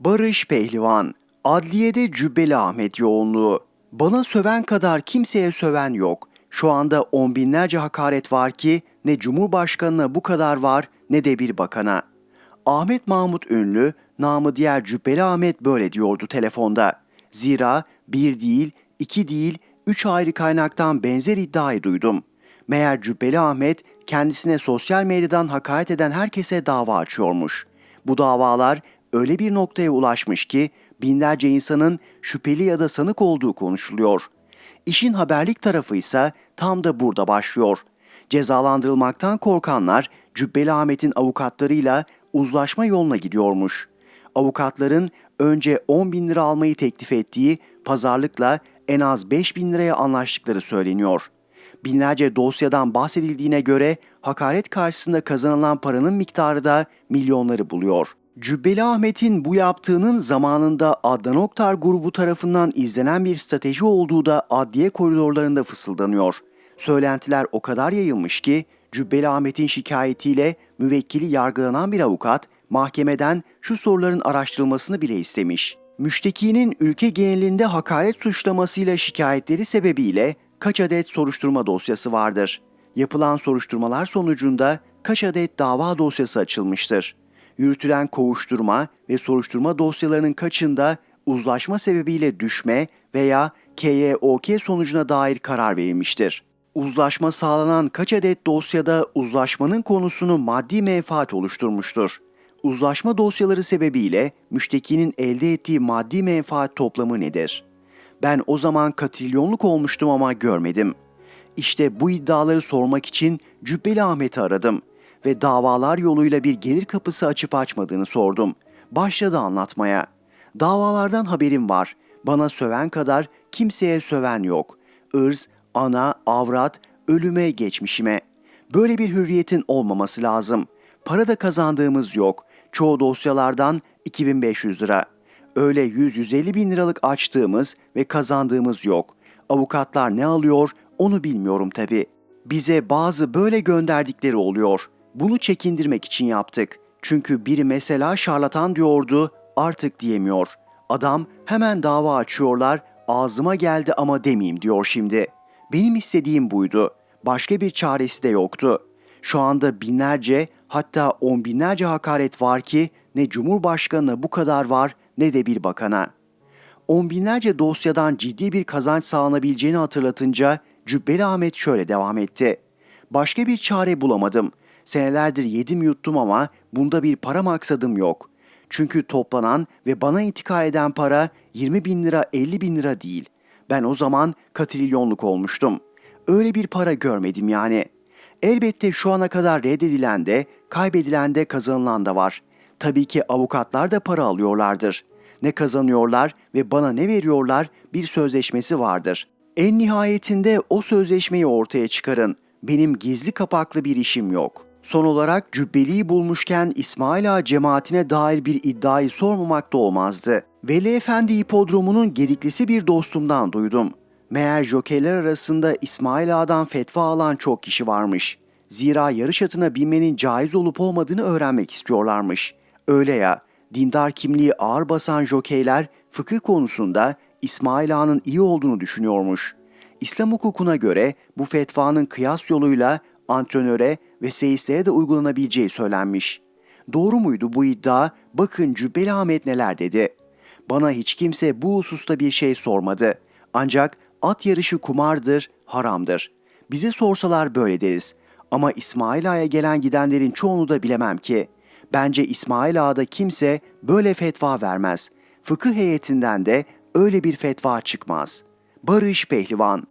Barış Pehlivan, adliyede Cübbeli Ahmet yoğunluğu. Bana söven kadar kimseye söven yok. Şu anda on binlerce hakaret var ki ne Cumhurbaşkanına bu kadar var ne de bir bakana. Ahmet Mahmut Ünlü, namı diğer Cübbeli Ahmet böyle diyordu telefonda. Zira bir değil, iki değil, üç ayrı kaynaktan benzer iddiayı duydum. Meğer Cübbeli Ahmet kendisine sosyal medyadan hakaret eden herkese dava açıyormuş. Bu davalar öyle bir noktaya ulaşmış ki binlerce insanın şüpheli ya da sanık olduğu konuşuluyor. İşin haberlik tarafı ise tam da burada başlıyor. Cezalandırılmaktan korkanlar Cübbeli Ahmet'in avukatlarıyla uzlaşma yoluna gidiyormuş. Avukatların önce 10 bin lira almayı teklif ettiği pazarlıkla en az 5 bin liraya anlaştıkları söyleniyor. Binlerce dosyadan bahsedildiğine göre hakaret karşısında kazanılan paranın miktarı da milyonları buluyor. Cübbeli Ahmet'in bu yaptığının zamanında Adnan Oktar grubu tarafından izlenen bir strateji olduğu da adliye koridorlarında fısıldanıyor. Söylentiler o kadar yayılmış ki Cübbeli Ahmet'in şikayetiyle müvekkili yargılanan bir avukat mahkemeden şu soruların araştırılmasını bile istemiş. Müştekinin ülke genelinde hakaret suçlamasıyla şikayetleri sebebiyle kaç adet soruşturma dosyası vardır? Yapılan soruşturmalar sonucunda kaç adet dava dosyası açılmıştır? Yürütülen kovuşturma ve soruşturma dosyalarının kaçında uzlaşma sebebiyle düşme veya KYOK sonucuna dair karar verilmiştir? Uzlaşma sağlanan kaç adet dosyada uzlaşmanın konusunu maddi menfaat oluşturmuştur? Uzlaşma dosyaları sebebiyle müştekinin elde ettiği maddi menfaat toplamı nedir? Ben o zaman katrilyonluk olmuştum ama görmedim. İşte bu iddiaları sormak için Cübbeli Ahmet'i aradım ve davalar yoluyla bir gelir kapısı açıp açmadığını sordum. Başladı anlatmaya. Davalardan haberim var. Bana söven kadar kimseye söven yok. Irz, ana, avrat, ölüme, geçmişime. Böyle bir hürriyetin olmaması lazım. Para da kazandığımız yok. Çoğu dosyalardan 2500 lira. Öyle 100-150 bin liralık açtığımız ve kazandığımız yok. Avukatlar ne alıyor onu bilmiyorum tabi. Bize bazı böyle gönderdikleri oluyor. Bunu çekindirmek için yaptık. Çünkü biri mesela şarlatan diyordu artık diyemiyor. Adam hemen dava açıyorlar ağzıma geldi ama demeyeyim diyor şimdi. Benim istediğim buydu. Başka bir çaresi de yoktu. Şu anda binlerce hatta on binlerce hakaret var ki ne Cumhurbaşkanına bu kadar var ne de bir bakana. On binlerce dosyadan ciddi bir kazanç sağlanabileceğini hatırlatınca Cübbeli Ahmet şöyle devam etti. Başka bir çare bulamadım. Senelerdir yedim yuttum ama bunda bir para maksadım yok. Çünkü toplanan ve bana intikal eden para 20 bin lira 50 bin lira değil. Ben o zaman katrilyonluk olmuştum. Öyle bir para görmedim yani. Elbette şu ana kadar reddedilen de, kaybedilen de kazanılan da var. Tabii ki avukatlar da para alıyorlardır. Ne kazanıyorlar ve bana ne veriyorlar bir sözleşmesi vardır. En nihayetinde o sözleşmeyi ortaya çıkarın. Benim gizli kapaklı bir işim yok. Son olarak Cübbeli'yi bulmuşken İsmail Ağa cemaatine dair bir iddiayı sormamak da olmazdı. Veli Efendi hipodromunun gediklisi bir dostumdan duydum. Meğer jokeyler arasında İsmail Ağa'dan fetva alan çok kişi varmış. Zira yarış atına binmenin caiz olup olmadığını öğrenmek istiyorlarmış. Öyle ya, dindar kimliği ağır basan jokeyler fıkıh konusunda İsmail Ağa'nın iyi olduğunu düşünüyormuş. İslam hukukuna göre bu fetvanın kıyas yoluyla antrenöre ve seyislere de uygulanabileceği söylenmiş. Doğru muydu bu iddia? Bakın Cübbeli Ahmet neler dedi. Bana hiç kimse bu hususta bir şey sormadı. Ancak at yarışı kumardır, haramdır. Bize sorsalar böyle deriz. Ama İsmail Ağa'ya gelen gidenlerin çoğunu da bilemem ki. Bence İsmail Ağa'da kimse böyle fetva vermez. Fıkıh heyetinden de öyle bir fetva çıkmaz. Barış Pehlivan